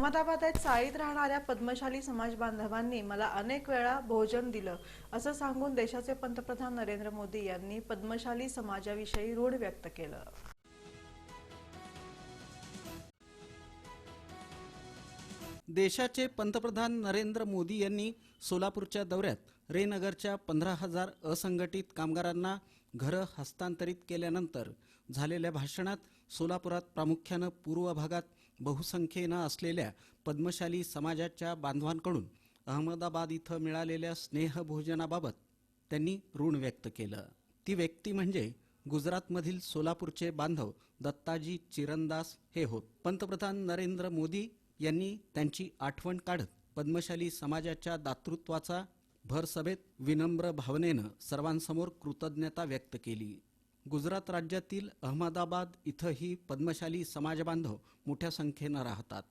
अहमदाबादेत चाळीत राहणाऱ्या पद्मशाली समाज बांधवांनी मला अनेक वेळा भोजन दिलं असं सांगून देशाचे पंतप्रधान नरेंद्र मोदी यांनी पद्मशाली समाजाविषयी रूढ व्यक्त केलं. देशाचे पंतप्रधान नरेंद्र मोदी यांनी सोलापूरच्या दौऱ्यात रेनगरच्या पंधरा हजार असंघटित कामगारांना घरं हस्तांतरित केल्यानंतर झालेल्या भाषणात सोलापुरात प्रामुख्यानं पूर्व भागात बहुसंख्येनं असलेल्या पद्मशाली समाजाच्या बांधवांकडून अहमदाबाद इथं मिळालेल्या स्नेहभोजनाबाबत त्यांनी ऋण व्यक्त केलं. ती व्यक्ती म्हणजे गुजरातमधील सोलापूरचे बांधव दत्ताजी चिरंदास हे होत. पंतप्रधान नरेंद्र मोदी यांनी त्यांची आठवण काढत पद्मशाली समाजाच्या दातृत्वाचा भरसभेत विनम्र भावनेनं सर्वांसमोर कृतज्ञता व्यक्त केली. गुजरात राज्यातील अहमदाबाद इथंही पद्मशाली समाजबांधव मोठ्या संख्येनं राहतात.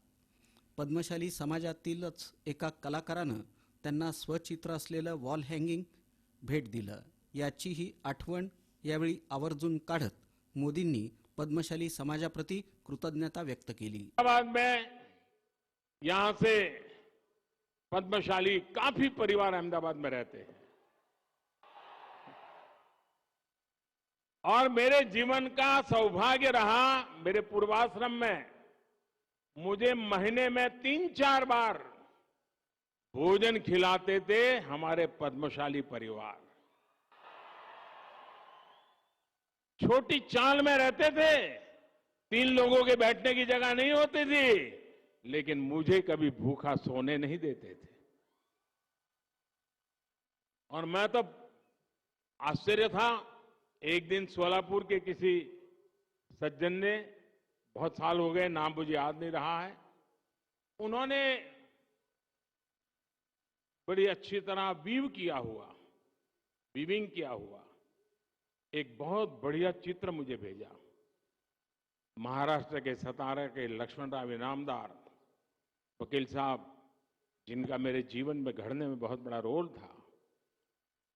पद्मशाली समाजातीलच एका कलाकारानं त्यांना स्वचित्र असलेलं वॉल हँगिंग भेट दिलं. याचीही आठवण यावेळी आवर्जून काढत मोदींनी पद्मशाली समाजाप्रती कृतज्ञता व्यक्त केली. अहमदाबाद में से पद्मशाली काफी परिवार अहमदाबाद में रहते हैं। और मेरे जीवन का सौभाग्य रहा मेरे पूर्वाश्रम में। मुझे महीने में तीन चार बार भोजन खिलाते थे हमारे पद्मशाली परिवार। छोटी चाल में रहते थे, तीन लोगों के बैठने की जगह नहीं होती थी, लेकिन मुझे कभी भूखा सोने नहीं देते थे। और मैं तो आश्चर्य था एक दिन सोलापुर के किसी सज्जन ने, बहुत साल हो गए, नाम मुझे याद नहीं रहा है, उन्होंने बड़ी अच्छी तरह वीव किया हुआ वीविंग किया हुआ, एक बहुत बढ़िया चित्र मुझे भेजा। महाराष्ट्र के सतारा के लक्ष्मण राव इनामदार, वकील साहब, जिनका मेरे जीवन में घड़ने में बहुत बड़ा रोल था,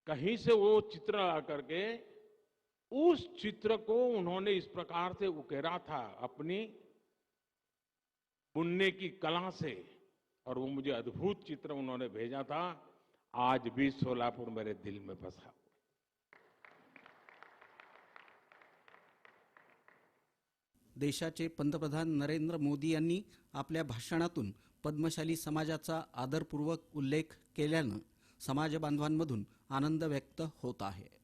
कहीं से वो चित्र ला करके उस चित्र को उन्होंने इस प्रकार से उकेरा था अपनी बुनने की कला से और वो मुझे अद्भुत चित्र उन्होंने भेजा था। आज भी सोलापुर मेरे दिल में बसा देशाचे पंतप्रधान नरेंद्र मोदी यांनी आपल्या भाषणातून पद्मशाली समाजाचा आदरपूर्वक उल्लेख केल्यानं समाज बांधवांमधून आनंद व्यक्त होत आहे.